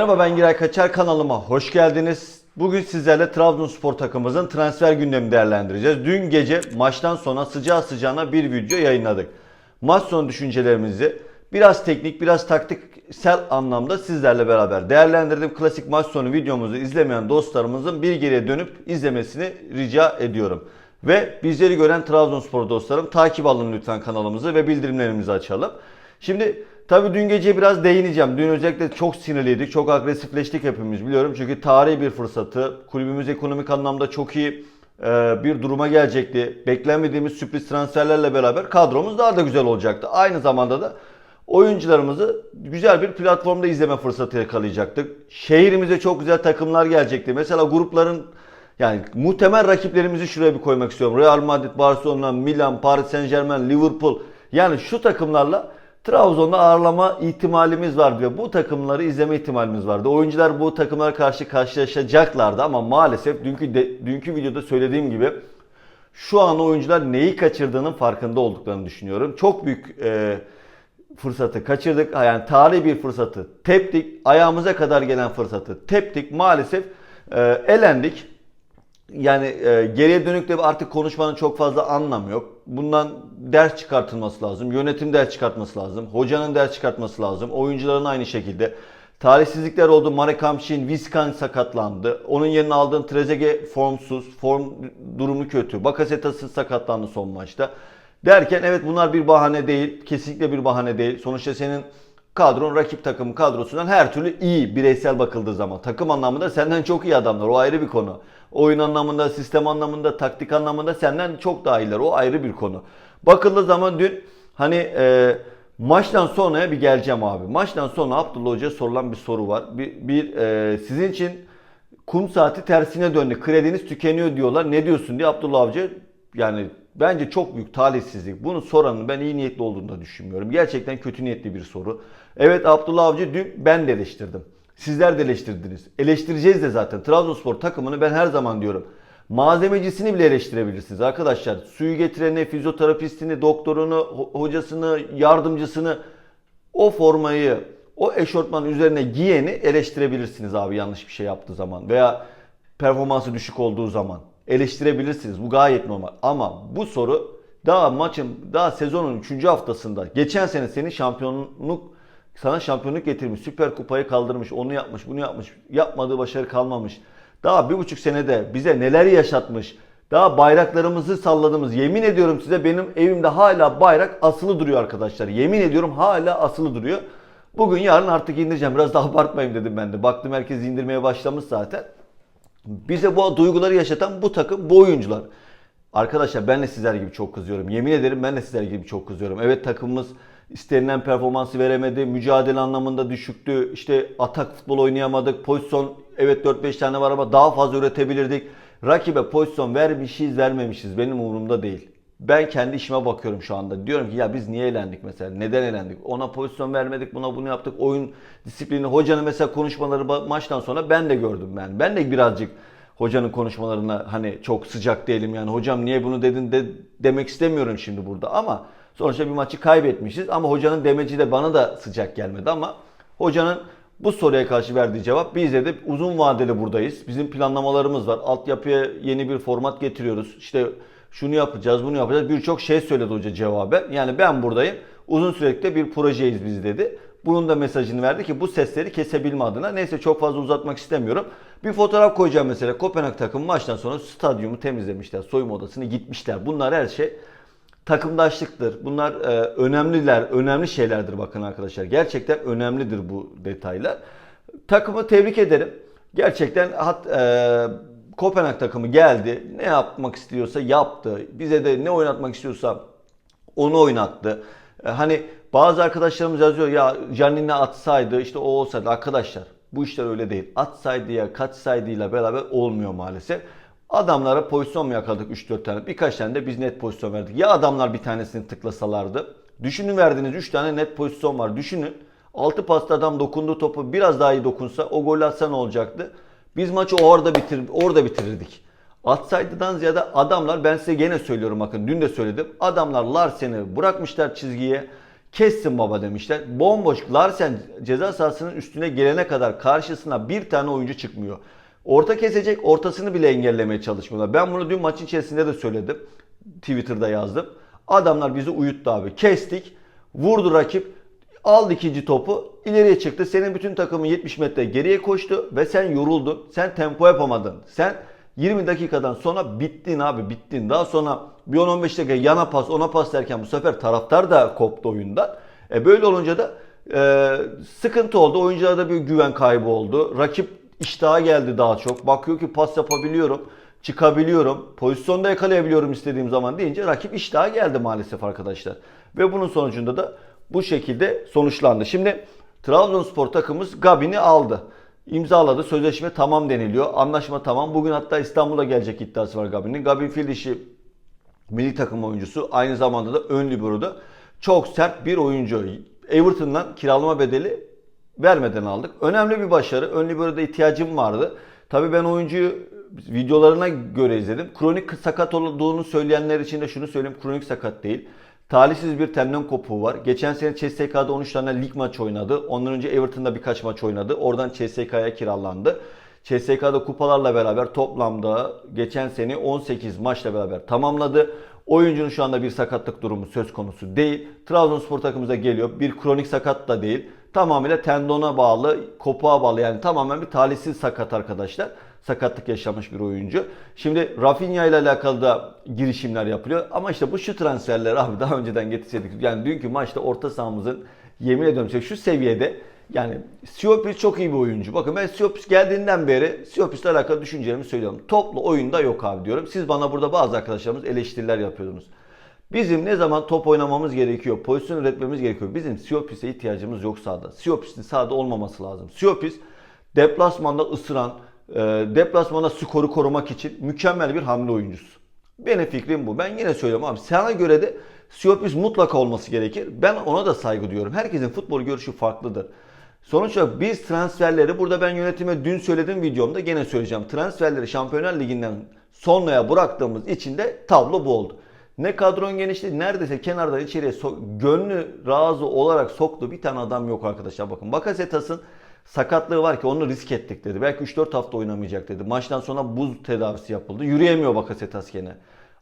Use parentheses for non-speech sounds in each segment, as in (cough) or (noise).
Merhaba ben Giray Kaçar kanalıma hoş geldiniz. Bugün sizlerle Trabzonspor takımımızın transfer gündemini değerlendireceğiz. Dün gece maçtan sonra sıcağı sıcağına bir video yayınladık. Maç sonu düşüncelerimizi biraz teknik biraz taktiksel anlamda sizlerle beraber değerlendirdim. Klasik maç sonu videomuzu izlemeyen dostlarımızın bir geriye dönüp izlemesini rica ediyorum. Ve bizleri gören Trabzonspor dostlarım takip alın lütfen kanalımızı ve bildirimlerimizi açalım. Şimdi tabii dün gece biraz değineceğim. Dün özellikle çok sinirliydik, çok agresifleştik hepimiz biliyorum. Çünkü tarihi bir fırsatı, kulübümüz ekonomik anlamda çok iyi e, bir duruma gelecekti. Beklenmediğimiz sürpriz transferlerle beraber kadromuz daha da güzel olacaktı. Aynı zamanda da oyuncularımızı güzel bir platformda izleme fırsatı yakalayacaktık. Şehrimize çok güzel takımlar gelecekti. Mesela grupların yani muhtemel rakiplerimizi şuraya bir koymak istiyorum. Real Madrid, Barcelona, Milan, Paris Saint Germain, Liverpool. Yani şu takımlarla Trabzon'da ağırlama ihtimalimiz vardı ve bu takımları izleme ihtimalimiz vardı. Oyuncular bu takımlara karşı karşılaşacaklardı ama maalesef dünkü de, dünkü videoda söylediğim gibi şu an oyuncular neyi kaçırdığının farkında olduklarını düşünüyorum. Çok büyük e, fırsatı kaçırdık. Yani tarihi bir fırsatı teptik. Ayağımıza kadar gelen fırsatı teptik. Maalesef e, elendik. Yani e, geriye dönük de artık konuşmanın çok fazla anlamı yok. Bundan ders çıkartılması lazım. Yönetim ders çıkartması lazım. Hocanın ders çıkartması lazım. Oyuncuların aynı şekilde. Talihsizlikler oldu. Marek Hamşin, Viskan sakatlandı. Onun yerine aldığın Trezeguet formsuz. Form durumu kötü. Bakasetas'ı sakatlandı son maçta. Derken evet bunlar bir bahane değil. Kesinlikle bir bahane değil. Sonuçta senin kadron rakip takım kadrosundan her türlü iyi bireysel bakıldığı zaman. Takım anlamında senden çok iyi adamlar. O ayrı bir konu. Oyun anlamında, sistem anlamında, taktik anlamında senden çok daha iyiler. O ayrı bir konu. Bakıldığı zaman dün hani e, maçtan sonraya bir geleceğim abi. Maçtan sonra Abdullah Hoca'ya sorulan bir soru var. Bir, bir e, sizin için kum saati tersine döndü. Krediniz tükeniyor diyorlar. Ne diyorsun diye Abdullah Avcı yani bence çok büyük talihsizlik. Bunu soranın ben iyi niyetli olduğunu da düşünmüyorum. Gerçekten kötü niyetli bir soru. Evet Abdullah Avcı dün ben de eleştirdim. Sizler de eleştirdiniz. Eleştireceğiz de zaten. Trabzonspor takımını ben her zaman diyorum. Malzemecisini bile eleştirebilirsiniz arkadaşlar. Suyu getireni, fizyoterapistini, doktorunu, ho- hocasını, yardımcısını o formayı, o eşortman üzerine giyeni eleştirebilirsiniz abi yanlış bir şey yaptığı zaman veya performansı düşük olduğu zaman eleştirebilirsiniz. Bu gayet normal. Ama bu soru daha maçın, daha sezonun 3. haftasında geçen sene senin şampiyonluk sana şampiyonluk getirmiş, süper kupayı kaldırmış, onu yapmış, bunu yapmış, yapmadığı başarı kalmamış. Daha bir buçuk senede bize neler yaşatmış, daha bayraklarımızı salladığımız, yemin ediyorum size benim evimde hala bayrak asılı duruyor arkadaşlar. Yemin ediyorum hala asılı duruyor. Bugün yarın artık indireceğim. Biraz daha abartmayayım dedim ben de. Baktım herkes indirmeye başlamış zaten. Bize bu duyguları yaşatan bu takım, bu oyuncular. Arkadaşlar ben de sizler gibi çok kızıyorum. Yemin ederim ben de sizler gibi çok kızıyorum. Evet takımımız istenilen performansı veremedi. Mücadele anlamında düşüktü. İşte atak futbol oynayamadık. Pozisyon evet 4-5 tane var ama daha fazla üretebilirdik. Rakibe pozisyon vermişiz vermemişiz benim umurumda değil. Ben kendi işime bakıyorum şu anda. Diyorum ki ya biz niye elendik mesela? Neden elendik? Ona pozisyon vermedik, buna bunu yaptık. Oyun disiplini, hocanın mesela konuşmaları maçtan sonra ben de gördüm ben. Ben de birazcık hocanın konuşmalarına hani çok sıcak değilim yani. Hocam niye bunu dedin de demek istemiyorum şimdi burada ama sonuçta bir maçı kaybetmişiz ama hocanın demeci de bana da sıcak gelmedi ama hocanın bu soruya karşı verdiği cevap biz de uzun vadeli buradayız. Bizim planlamalarımız var. Altyapıya yeni bir format getiriyoruz. İşte şunu yapacağız, bunu yapacağız. Birçok şey söyledi hoca cevaben. Yani ben buradayım. Uzun sürekli bir projeyiz biz dedi. Bunun da mesajını verdi ki bu sesleri kesebilme adına. Neyse çok fazla uzatmak istemiyorum. Bir fotoğraf koyacağım mesela. Kopenhag takımı maçtan sonra stadyumu temizlemişler. Soyunma odasını gitmişler. Bunlar her şey takımdaşlıktır. Bunlar e, önemliler, önemli şeylerdir bakın arkadaşlar. Gerçekten önemlidir bu detaylar. Takımı tebrik ederim. Gerçekten hat, e, Kopenhag takımı geldi. Ne yapmak istiyorsa yaptı. Bize de ne oynatmak istiyorsa onu oynattı. E, Hani bazı arkadaşlarımız yazıyor ya Canini atsaydı işte o olsaydı. Arkadaşlar bu işler öyle değil. Atsaydı ya kaçsaydıyla beraber olmuyor maalesef. Adamlara pozisyon mu yakaladık 3-4 tane? Birkaç tane de biz net pozisyon verdik. Ya adamlar bir tanesini tıklasalardı. Düşünün verdiğiniz 3 tane net pozisyon var. Düşünün. 6 pasta adam dokunduğu topu biraz daha iyi dokunsa o gol atsa ne olacaktı? Biz maçı orada bitir orada bitirirdik. Atsaydıdan ziyade adamlar ben size gene söylüyorum bakın dün de söyledim. Adamlar Larsen'i bırakmışlar çizgiye. Kessin baba demişler. Bomboş Larsen ceza sahasının üstüne gelene kadar karşısına bir tane oyuncu çıkmıyor. Orta kesecek, ortasını bile engellemeye çalışmıyorlar. Ben bunu dün maçın içerisinde de söyledim. Twitter'da yazdım. Adamlar bizi uyuttu abi. Kestik. Vurdu rakip. Aldı ikinci topu. ileriye çıktı. Senin bütün takımın 70 metre geriye koştu ve sen yoruldun. Sen tempo yapamadın. Sen 20 dakikadan sonra bittin abi bittin. Daha sonra bir 10-15 dakika yana pas ona pas derken bu sefer taraftar da koptu oyundan. E böyle olunca da e, sıkıntı oldu. Oyuncularda bir güven kaybı oldu. Rakip iştaha geldi daha çok. Bakıyor ki pas yapabiliyorum, çıkabiliyorum, pozisyonda yakalayabiliyorum istediğim zaman deyince rakip iştaha geldi maalesef arkadaşlar. Ve bunun sonucunda da bu şekilde sonuçlandı. Şimdi Trabzonspor takımımız Gabi'ni aldı. İmzaladı. Sözleşme tamam deniliyor. Anlaşma tamam. Bugün hatta İstanbul'a gelecek iddiası var Gabi'nin. Gabi Filişi milli takım oyuncusu. Aynı zamanda da ön libero'da çok sert bir oyuncu. Everton'dan kiralama bedeli vermeden aldık. Önemli bir başarı. Ön libero'da ihtiyacım vardı. Tabii ben oyuncuyu videolarına göre izledim. Kronik sakat olduğunu söyleyenler için de şunu söyleyeyim. Kronik sakat değil. Talihsiz bir tendon kopuğu var. Geçen sene CSK'da 13 tane lig maç oynadı. Ondan önce Everton'da birkaç maç oynadı. Oradan CSK'ya kiralandı. CSK'da kupalarla beraber toplamda geçen sene 18 maçla beraber tamamladı. Oyuncunun şu anda bir sakatlık durumu söz konusu değil. Trabzonspor takımımıza geliyor. Bir kronik sakat da değil. Tamamıyla tendona bağlı, kopuğa bağlı yani tamamen bir talihsiz sakat arkadaşlar. Sakatlık yaşamış bir oyuncu. Şimdi Rafinha ile alakalı da girişimler yapılıyor. Ama işte bu şu transferler abi daha önceden getirseydik. Yani dünkü maçta orta sahamızın yemin ediyorum şu seviyede yani Siopis çok iyi bir oyuncu. Bakın ben Siopis geldiğinden beri Siopis'le alakalı düşüncelerimi söylüyorum. Toplu oyunda yok abi diyorum. Siz bana burada bazı arkadaşlarımız eleştiriler yapıyordunuz. Bizim ne zaman top oynamamız gerekiyor, pozisyon üretmemiz gerekiyor. Bizim Siopis'e ihtiyacımız yok sahada. Siopis'in sahada olmaması lazım. Siopis deplasmanda ısıran, e, deplasmanda skoru korumak için mükemmel bir hamle oyuncusu. Benim fikrim bu. Ben yine söylüyorum abi. Sana göre de Siopis mutlaka olması gerekir. Ben ona da saygı duyuyorum. Herkesin futbol görüşü farklıdır. Sonuç olarak biz transferleri burada ben yönetime dün söyledim videomda gene söyleyeceğim. Transferleri Şampiyonlar Ligi'nden sonraya bıraktığımız için de tablo bu oldu. Ne kadron genişliği neredeyse kenardan içeriye gönlü razı olarak soktu bir tane adam yok arkadaşlar. Bakın Bakasetas'ın sakatlığı var ki onu risk ettik dedi. Belki 3-4 hafta oynamayacak dedi. Maçtan sonra buz tedavisi yapıldı. Yürüyemiyor Bakasetas gene.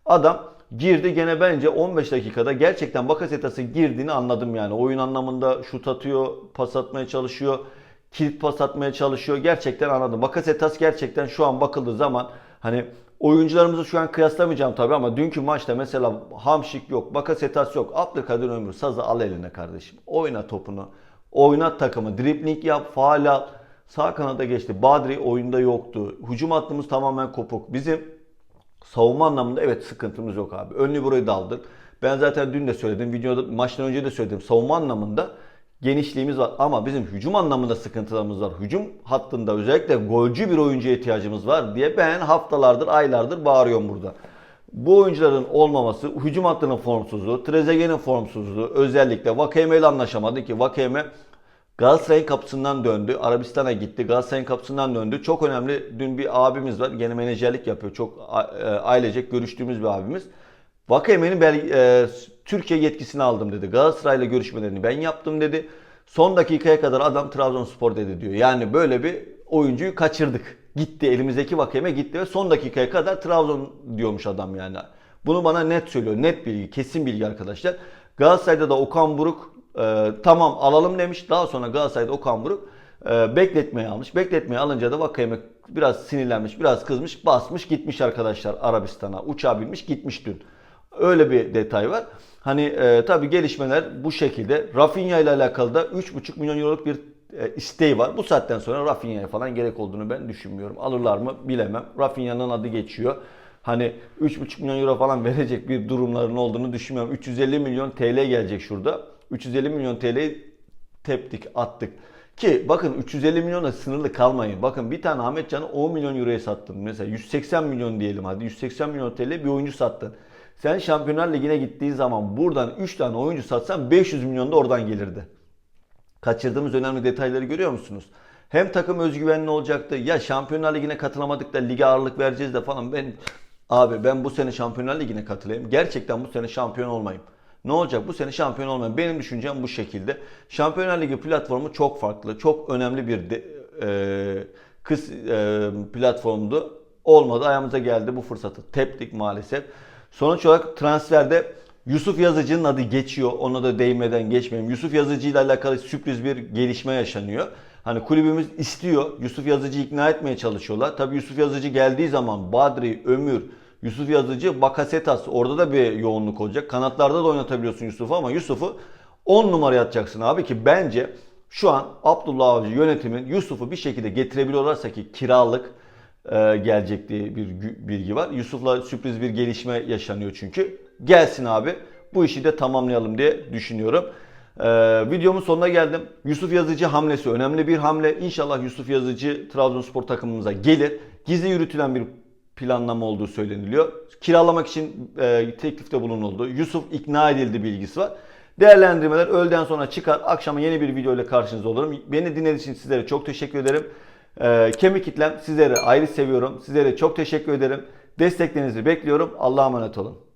Adam girdi gene bence 15 dakikada gerçekten Bakasetas'ın girdiğini anladım yani. Oyun anlamında şut atıyor, pas atmaya çalışıyor, kilit pas atmaya çalışıyor. Gerçekten anladım. Bakasetas gerçekten şu an bakıldığı zaman hani oyuncularımızı şu an kıyaslamayacağım tabii ama dünkü maçta mesela Hamşik yok, Bakasetas yok. Abdülkadir Ömür sazı al eline kardeşim. Oyna topunu. Oynat takımı. Dribling yap, faal al. Sağ kanada geçti. Badri oyunda yoktu. Hücum hattımız tamamen kopuk. Bizim Savunma anlamında evet sıkıntımız yok abi. Önlü burayı da. Ben zaten dün de söyledim. Videoda maçtan önce de söyledim. Savunma anlamında genişliğimiz var ama bizim hücum anlamında sıkıntılarımız var. Hücum hattında özellikle golcü bir oyuncuya ihtiyacımız var diye ben haftalardır, aylardır bağırıyorum burada. Bu oyuncuların olmaması, hücum hattının formsuzluğu, Trezeguet'in formsuzluğu, özellikle Vakeme ile anlaşamadı ki Vakeme Galatasaray'ın kapısından döndü. Arabistan'a gitti. Galatasaray'ın kapısından döndü. Çok önemli. Dün bir abimiz var. Gene menajerlik yapıyor. Çok e, ailecek görüştüğümüz bir abimiz. Vakayemen'in e, Türkiye yetkisini aldım dedi. Galatasaray'la görüşmelerini ben yaptım dedi. Son dakikaya kadar adam Trabzonspor dedi diyor. Yani böyle bir oyuncuyu kaçırdık. Gitti elimizdeki Vakayeme gitti ve son dakikaya kadar Trabzon diyormuş adam yani. Bunu bana net söylüyor. Net bilgi, kesin bilgi arkadaşlar. Galatasaray'da da Okan Buruk e, tamam alalım demiş. Daha sonra Galatasaray'da Okan Buruk e, bekletmeye almış. Bekletmeye alınca da Vakayeme biraz sinirlenmiş, biraz kızmış, basmış gitmiş arkadaşlar Arabistan'a. Uçağa binmiş gitmiş dün. Öyle bir detay var. Hani e, tabii gelişmeler bu şekilde. Rafinha ile alakalı da 3,5 milyon euroluk bir e, isteği var. Bu saatten sonra Rafinha'ya falan gerek olduğunu ben düşünmüyorum. Alırlar mı bilemem. Rafinha'nın adı geçiyor. Hani 3,5 milyon euro falan (laughs) verecek bir durumların olduğunu düşünmüyorum. 350 milyon TL gelecek şurada. 350 milyon TL'yi teptik, attık. Ki bakın 350 milyona sınırlı kalmayın. Bakın bir tane Ahmet Can'ı 10 milyon euroya sattın. Mesela 180 milyon diyelim hadi. 180 milyon TL bir oyuncu sattın. Sen Şampiyonlar Ligi'ne gittiğin zaman buradan 3 tane oyuncu satsan 500 milyon da oradan gelirdi. Kaçırdığımız önemli detayları görüyor musunuz? Hem takım özgüvenli olacaktı. Ya Şampiyonlar Ligi'ne katılamadık da lige ağırlık vereceğiz de falan. Ben abi ben bu sene Şampiyonlar Ligi'ne katılayım. Gerçekten bu sene şampiyon olmayayım. Ne olacak? Bu sene şampiyon olmayan. Benim düşüncem bu şekilde. Şampiyonlar Ligi platformu çok farklı. Çok önemli bir de, e, kız e, platformdu. Olmadı. Ayağımıza geldi bu fırsatı. Teptik maalesef. Sonuç olarak transferde Yusuf Yazıcı'nın adı geçiyor. Ona da değmeden geçmeyeyim. Yusuf Yazıcı ile alakalı sürpriz bir gelişme yaşanıyor. Hani kulübümüz istiyor. Yusuf Yazıcı ikna etmeye çalışıyorlar. Tabii Yusuf Yazıcı geldiği zaman Badri, Ömür, Yusuf Yazıcı, Bakasetas orada da bir yoğunluk olacak. Kanatlarda da oynatabiliyorsun Yusuf'u ama Yusuf'u 10 numara atacaksın abi ki bence şu an Abdullah Avcı yönetimin Yusuf'u bir şekilde getirebiliyorlarsa ki kiralık gelecek diye bir bilgi var. Yusuf'la sürpriz bir gelişme yaşanıyor çünkü. Gelsin abi bu işi de tamamlayalım diye düşünüyorum. Ee, videomun sonuna geldim. Yusuf Yazıcı hamlesi önemli bir hamle. İnşallah Yusuf Yazıcı Trabzonspor takımımıza gelir. Gizli yürütülen bir planlama olduğu söyleniliyor. Kiralamak için e, teklifte bulunuldu. Yusuf ikna edildi bilgisi var. Değerlendirmeler öğleden sonra çıkar. Akşama yeni bir video ile karşınızda olurum. Beni dinlediğiniz için sizlere çok teşekkür ederim. Ee, kemik kitlem sizleri ayrı seviyorum. Sizlere çok teşekkür ederim. Desteklerinizi bekliyorum. Allah'a emanet olun.